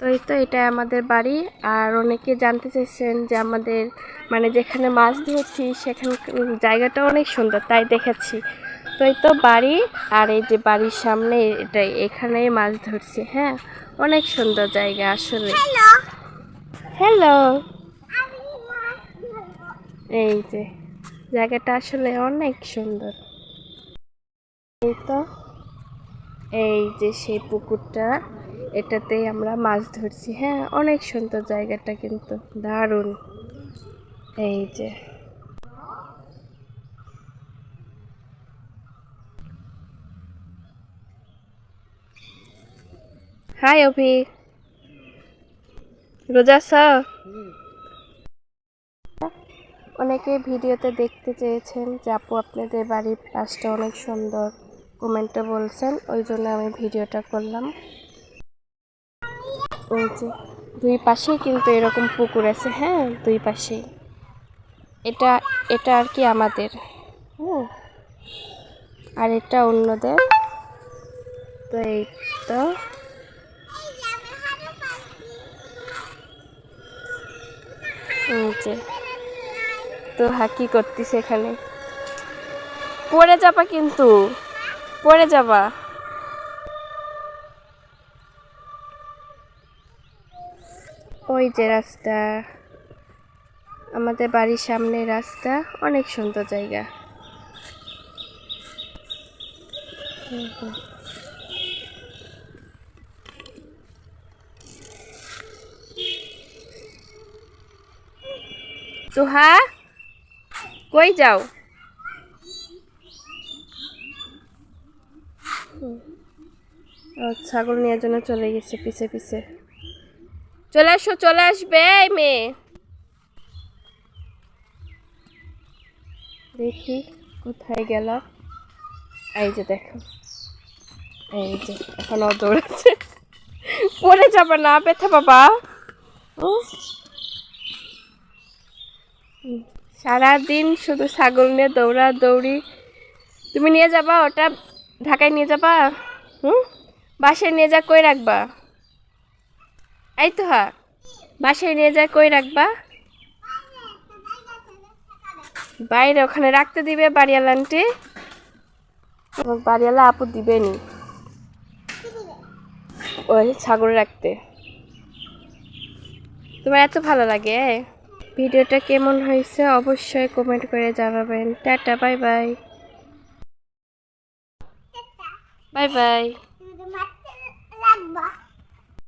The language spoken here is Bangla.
তো এই তো এটা আমাদের বাড়ি। আর অনেকে জানতে চাইছেন যে আমাদের মানে যেখানে মাছ ধরছি সেখানে জায়গাটা অনেক সুন্দর তাই দেখাচ্ছি। তো এই তো বাড়ি আর এই যে বাড়ির সামনে এটা এখানেই মাছ ধরছি হ্যাঁ? অনেক সুন্দর জায়গা আসলে। হ্যালো এই যে জায়গাটা আসলে অনেক সুন্দর। এই তো এই যে সেই পুকুরটা এটাতেই আমরা মাছ ধরছি হ্যাঁ অনেক সুন্দর জায়গাটা কিন্তু, দারুণ। এই যে। হাই, অভি। রোজা আছো? অনেকে ভিডিওতে দেখতে চেয়েছেন যে আপু, আপনাদের বাড়ির পাশটা অনেক সুন্দর। কমেন্টে বলছেন, ওই জন্য আমি ভিডিওটা করলাম। ওই যে দুই পাশেই কিন্তু এরকম পুকুর আছে হ্যাঁ দুই পাশেই। এটা এটা আর কি আমাদের, হুম। আর এটা অন্যদের। তো এই তো তো হাকি করতিস এখানে। পড়ে যাবা কিন্তু, পড়ে যাবা। ওই যে রাস্তা। আমাদের বাড়ির সামনে রাস্তা, অনেক সুন্দর জায়গা। তুহা কই যাও? ছাগল নেওয়ার জন্য চলে গেছে, পিছে পিছে। চলে আসো, চলে আসবে, এই মেয়ে। দেখি কোথায় গেল। এই যে দেখো। এই যে, এখন ও দৌড়াচ্ছে। পড়ে যাবে না, ব্যথা বাবা। ও সারাদিন শুধু ছাগল নিয়ে দৌড়া দৌড়ি তুমি নিয়ে যাবা, ওটা ঢাকায় নিয়ে যাবা? হুম? বাসায় নিয়ে যা, কই রাখবা? এই তো হা বাসায় নিয়ে যায়, কই রাখবা? বাইরে ওখানে রাখতে দিবে বাড়িওয়ালা আন্টি। বাড়িওয়ালা আপু দিবেনি। ওই ছাগল রাখতে। তোমার এত ভালো লাগে ভিডিওটা কেমন হয়েছে অবশ্যই কমেন্ট করে জানাবেন। Tata, bye by. Bye bye.